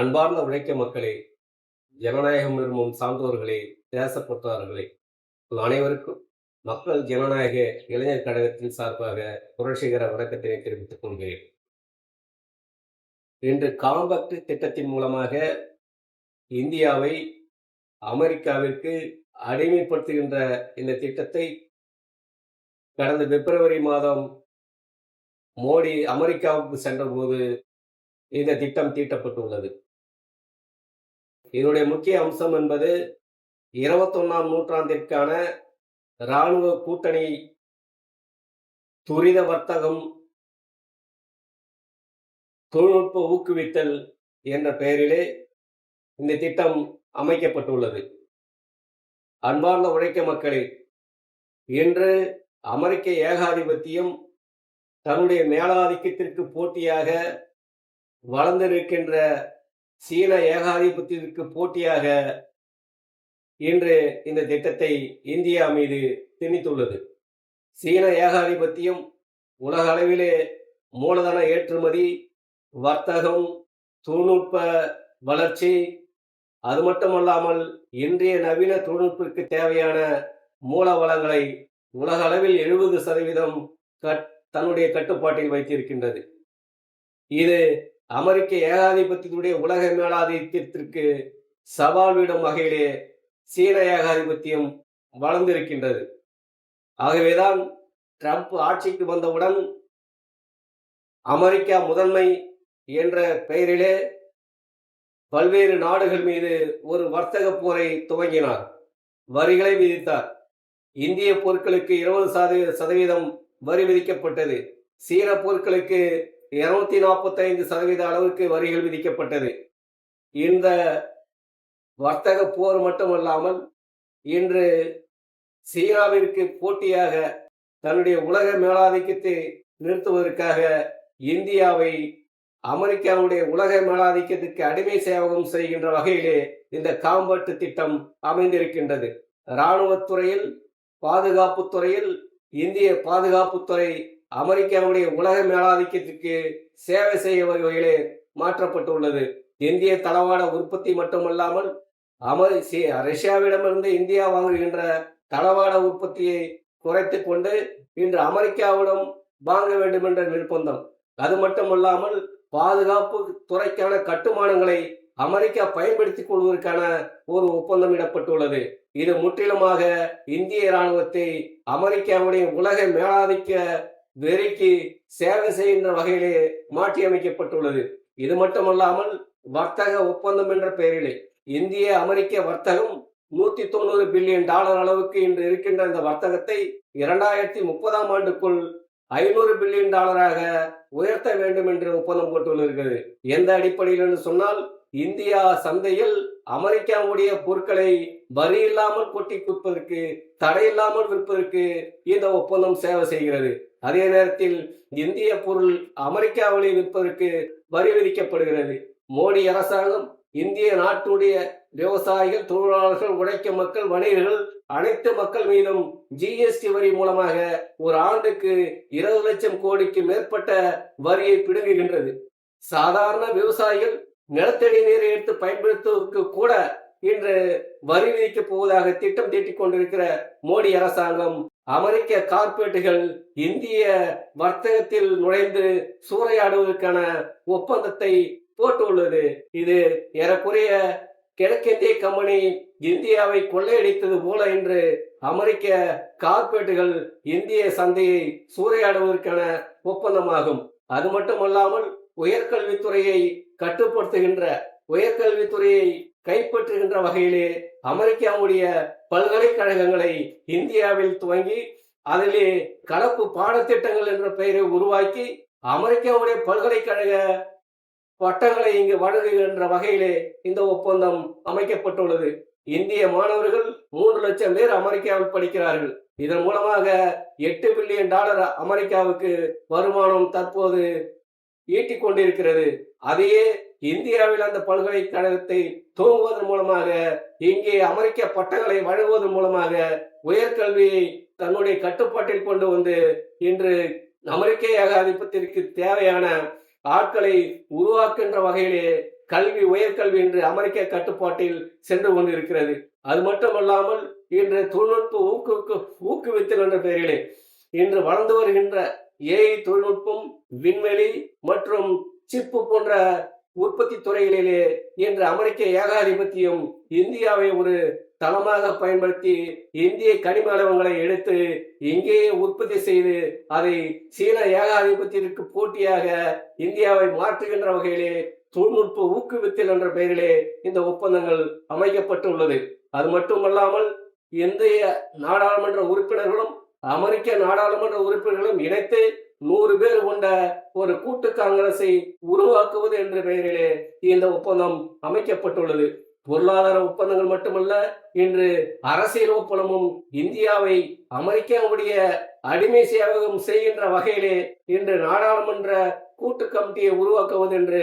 அன்பார்ந்த உழைக்க மக்களே ஜனநாயகம் விரும்பும் சான்றோர்களே தேசப்பற்றார்களே உங்கள் அனைவருக்கும் மக்கள் ஜனநாயக இளைஞர் கழகத்தின் சார்பாக புரட்சிகர வணக்கத்தினை தெரிவித்துக் கொள்கிறேன். இன்று காம்பக்ட் திட்டத்தின் மூலமாக இந்தியாவை அமெரிக்காவிற்கு அடிமைப்படுத்துகின்ற இந்த திட்டத்தை கடந்த பிப்ரவரி மாதம் மோடி அமெரிக்காவுக்கு சென்றபோது இந்த திட்டம் தீட்டப்பட்டுள்ளது. இதனுடைய முக்கிய அம்சம் என்பது இருபத்தொன்னாம் நூற்றாண்டிற்கான இராணுவ கூட்டணி துரித வர்த்தகம் தொழில்நுட்ப ஊக்குவித்தல் என்ற பெயரிலே இந்த திட்டம் அமைக்கப்பட்டுள்ளது. அன்பார்ந்த உழைக்க மக்களே இன்று அமெரிக்க ஏகாதிபத்தியம் தன்னுடைய மேலாதிக்கத்திற்கு போட்டியாக வளர்ந்திருக்கின்ற சீன ஏகாதிபத்தியத்திற்கு போட்டியாக இன்று இந்த திட்டத்தை இந்தியா மீது திணித்துள்ளது. சீன ஏகாதிபத்தியம் உலக அளவிலே மூலதன ஏற்றுமதி வர்த்தகம் தொழில்நுட்ப வளர்ச்சி அது மட்டுமல்லாமல் இன்றைய நவீன தொழில்நுட்பத்திற்கு தேவையான மூல வளங்களை உலக அளவில் எழுபது சதவீதம் கட் தன்னுடைய கட்டுப்பாட்டில் வைத்திருக்கின்றது. இது அமெரிக்க ஏகாதிபத்தியத்துடைய உலக மேலாதிக்கத்திற்கு சவால் விடும் வகையிலே சீன ஏகாதிபத்தியம் வளர்ந்திருக்கின்றது. ஆகவேதான் ட்ரம்ப் ஆட்சிக்கு வந்தவுடன் அமெரிக்கா முதன்மை என்ற பெயரிலே பல்வேறு நாடுகள் மீது ஒரு வர்த்தக போரை துவங்கினார். வரிகளை விதித்தார். இந்திய பொருட்களுக்கு இருபது சதவீத சதவீதம் வரி விதிக்கப்பட்டது. சீன பொருட்களுக்கு இருநூத்தி நாற்பத்தைந்து சதவீத அளவுக்கு வரிகள் விதிக்கப்பட்டது. இந்த வர்த்தக போர் மட்டுமல்லாமல் இன்று சீனாவிற்கு போட்டியாக தன்னுடைய உலக மேலாதிக்கத்தை நிறுத்துவதற்காக இந்தியாவை அமெரிக்காவுடைய உலக மேலாதிக்கத்துக்கு அடிமை சேவகம் செய்கின்ற வகையிலே இந்த காம்பட்டு திட்டம் அமைந்திருக்கின்றது. இராணுவத்துறையில் பாதுகாப்புத்துறையில் இந்திய பாதுகாப்புத்துறை அமெரிக்காவுடைய உலக மேலாதிக்கத்திற்கு சேவை செய்ய வகையிலே மாற்றப்பட்டுள்ளது. இந்திய தளவாட உற்பத்தி மட்டுமல்லாமல் அமெரி ரஷ்யாவிடமிருந்து இந்தியா வாங்குகின்ற தளவாட உற்பத்தியை குறைத்து கொண்டு இன்று அமெரிக்காவிடம் வாங்க வேண்டும் என்ற நிர்பந்தம். அது மட்டுமல்லாமல் பாதுகாப்பு துறைக்கான கட்டுமானங்களை அமெரிக்கா பயன்படுத்திக் கொள்வதற்கான ஒரு ஒப்பந்தம் இடப்பட்டுள்ளது. இது முற்றிலுமாக இந்திய இராணுவத்தை அமெரிக்காவுடைய உலக மேலாதிக்க விரைக்கு சேவை செய்கின்ற வகையிலே மாற்றியமைக்கப்பட்டுள்ளது. இது மட்டுமல்லாமல் வர்த்தக ஒப்பந்தம் என்ற பெயரிலே இந்திய அமெரிக்க வர்த்தகம் நூத்தி தொண்ணூறு பில்லியன் டாலர் அளவுக்கு இன்று இருக்கின்ற இந்த வர்த்தகத்தை இரண்டாயிரத்தி முப்பதாம் ஆண்டுக்குள் ஐநூறு பில்லியன் டாலராக உயர்த்த வேண்டும் என்று ஒப்பந்தம் போட்டுள்ளது. எந்த அடிப்படையில் என்று சொன்னால் இந்தியா சந்தையில் அமெரிக்காவுடைய பொருட்களை வரி இல்லாமல் கொட்டி குப்பதற்கு தடையில்லாமல் விற்பதற்கு இந்த ஒப்பந்தம் சேவை செய்கிறது. அதே நேரத்தில் இந்திய பொருள் அமெரிக்காவிலே விற்பதற்கு வரி விதிக்கப்படுகிறது. மோடி அரசாங்கம் இந்திய நாட்டுடைய விவசாயிகள் தொழிலாளர்கள் உழைக்க மக்கள் வணிகர்கள் அனைத்து மக்கள் மீதும் ஜிஎஸ்டி வரி மூலமாக ஒரு ஆண்டுக்கு இருபது லட்சம் கோடிக்கு மேற்பட்ட வரியை பிடுங்குகின்றது. சாதாரண விவசாயிகள் நிலத்தடி நீரை எடுத்து பயன்படுத்துவதற்கு கூட இன்று வரி விதிக்கப் போவதாக திட்டம் தீட்டிக் கொண்டிருக்கிற மோடி அரசாங்கம் அமெரிக்க கார்பரேட்டுகள் இந்திய வர்த்தகத்தில் நுழைந்து சூறையாடுவதற்கான ஒப்பந்தத்தை போட்டுள்ளது. இது ஏறக்குறைய கிழக்கிந்திய கம்பெனி இந்தியாவை கொள்ளையடித்தது போல என்று அமெரிக்க கார்பரேட்டுகள் இந்திய சந்தையை சூறையாடுவதற்கான ஒப்பந்தமாகும். அது மட்டுமல்லாமல் உயர்கல்வித்துறையை கட்டுப்படுத்துகின்ற உயர்கல்வித்துறையை கைப்பற்றுகின்ற வகையிலே அமெரிக்காவுடைய பல்கலைக்கழகங்களை இந்தியாவில் துவங்கி அதிலே கலப்பு பாடத்திட்டங்கள் என்ற பெயரை உருவாக்கி அமெரிக்காவுடைய பல்கலைக்கழக பட்டங்களை இங்கு வழங்குகின்ற வகையிலே இந்த ஒப்பந்தம் அமைக்கப்பட்டுள்ளது. இந்திய மாணவர்கள் மூன்று லட்சம் பேர் அமெரிக்காவில் படிக்கிறார்கள். இதன் மூலமாக எட்டு பில்லியன் டாலர் அமெரிக்காவுக்கு வருமானம் தற்போது ஈட்டிக் கொண்டிருக்கிறது அதையே இந்தியாவில் அந்த பல்கலைக்கழகத்தை துவங்குவதன் மூலமாக இங்கே அமெரிக்க பட்டங்களை வழங்குவதன் மூலமாக உயர்கல்வியை தன்னுடைய கட்டுப்பாட்டில் கொண்டு வந்து இன்று அமெரிக்க ஏகாதிபத்திற்கு தேவையான ஆட்களை உருவாக்குகின்ற வகையிலே கல்வி உயர்கல்வி என்று அமெரிக்க கட்டுப்பாட்டில் சென்று கொண்டிருக்கிறது. அது மட்டுமல்லாமல் இன்று தொழில்நுட்ப ஊக்குவிக்கு ஊக்குவித்தல் என்ற பெயரிலே இன்று வளர்ந்து வருகின்ற ஏஐ தொழில்நுட்பம் விண்வெளி மற்றும் சிப்பு போன்ற உற்பத்தி துறைகளிலே இன்று அமெரிக்க ஏகாதிபத்தியம் இந்தியாவை ஒரு தளமாக பயன்படுத்தி இந்திய கனிம அளவங்களை எடுத்து இங்கேயே உற்பத்தி செய்து அதை சீன ஏகாதிபத்தியத்திற்கு போட்டியாக இந்தியாவை மாற்றுகின்ற வகையிலே தொழில்நுட்ப ஊக்குவித்தல் என்ற பெயரிலே இந்த ஒப்பந்தங்கள் அமைக்கப்பட்டுள்ளது. அது மட்டுமல்லாமல் இந்திய நாடாளுமன்ற உறுப்பினர்களும் அமெரிக்க நாடாளுமன்ற உறுப்பினர்களும் இணைத்து நூறு பேர் கொண்ட ஒரு கூட்டு காங்கிரஸை உருவாக்குவது என்ற பெயரிலே இந்த ஒப்பந்தம் அமைக்கப்பட்டுள்ளது. பொருளாதார ஒப்பந்தங்கள் மட்டுமல்ல இன்று அரசியல் ஒப்பந்தமும் இந்தியாவை அமெரிக்காவுடைய அடிமை சேவகம் செய்கின்ற வகையிலே இன்று நாடாளுமன்ற கூட்டு கமிட்டியை உருவாக்குவது என்று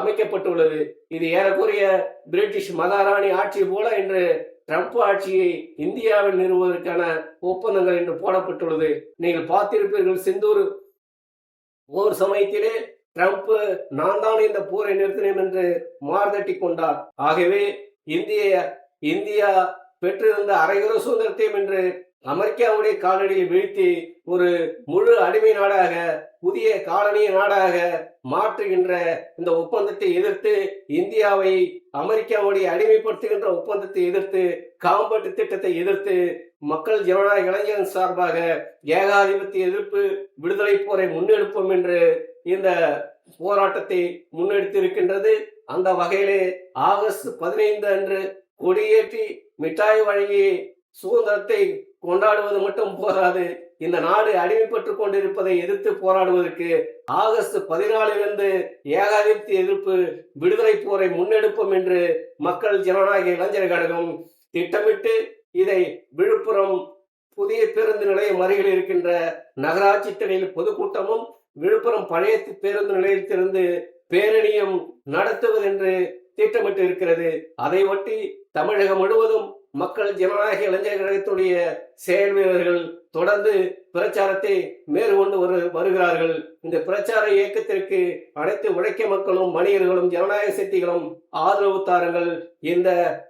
அமைக்கப்பட்டுள்ளது. இது ஏறக்குறைய பிரிட்டிஷ் மகாராணி ஆட்சி போல இன்று ட்ரம்ப் ஆட்சியை இந்தியாவில் நிறுவுவதற்கான ஒப்பந்தங்கள் இன்று போடப்பட்டுள்ளது. நீங்கள் பார்த்திருப்பீர்கள் செந்தூர் ஒரு சமயத்திலே ட்ரம்ப் நான் தான் இந்த போரை நிறுத்தினேன் என்று மார்தட்டி கொண்டார். ஆகவே இந்திய இந்தியா பெற்றிருந்த அரைகுற சுதந்திரத்தையும் என்று அமெரிக்காவுடைய காலடியில் வீழ்த்தி ஒரு முழு அடிமை நாடாக புதிய காலனிய நாடாக மாற்றுகின்ற இந்த ஒப்பந்தத்தை எதிர்த்து இந்தியாவை அமெரிக்காவுடைய அடிமைப்படுத்துகின்ற ஒப்பந்தத்தை எதிர்த்து காம்பட்டு திட்டத்தை எதிர்த்து மக்கள் ஜனநாயக இளைஞர் சார்பாக ஏகாதிபத்திய எதிர்ப்பு விடுதலை போரை முன்னெடுப்போம் என்று இந்த போராட்டத்தை முன்னெடுத்திருக்கின்றது. அந்த வகையிலே ஆகஸ்ட் பதினைந்து அன்று கொடியேற்றி மிட்டாய் வழங்கி சுதந்திரத்தை கொண்டாடுவது மட்டும் போதாது. இந்த நாடு அடிமைப்பட்டு கொண்டிருப்பதை எதிர்த்து போராடுவதற்கு ஆகஸ்ட் பதினாலிலிருந்து ஏகாதிபத்திய எதிர்ப்பு விடுதலை போரை முன்னெடுப்போம் என்று மக்கள் ஜனநாயக இளைஞர் கழகம் திட்டமிட்டு இதை விழுப்புரம் புதிய பேருந்து நிலையம் அருகில் இருக்கின்ற நகராட்சி திரையில் பொதுக்கூட்டமும் விழுப்புரம் பழைய பேருந்து நிலையத்திலிருந்து பேரணியும் நடத்துவது என்று திட்டமிட்டு இருக்கிறது. அதை ஒட்டி தமிழகம் முழுவதும் மக்கள் ஜனநாயக இளைஞர் கழகத்துடைய செயல் வீரர்கள் தொடர்ந்து பிரச்சாரத்தை மேற்கொண்டு வரு வருகிறார்கள். இந்த பிரச்சார இயக்கத்திற்கு அனைத்து உழைக்க மக்களும் மனிதர்களும் ஜனநாயக சக்திகளும் ஆதரவு தாருங்கள். இந்த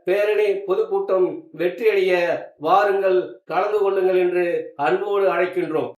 பேரணி பொதுக்கூட்டம் வெற்றியடைய வாருங்கள். கலந்து கொள்ளுங்கள் என்று அன்போடு அழைக்கின்றோம்.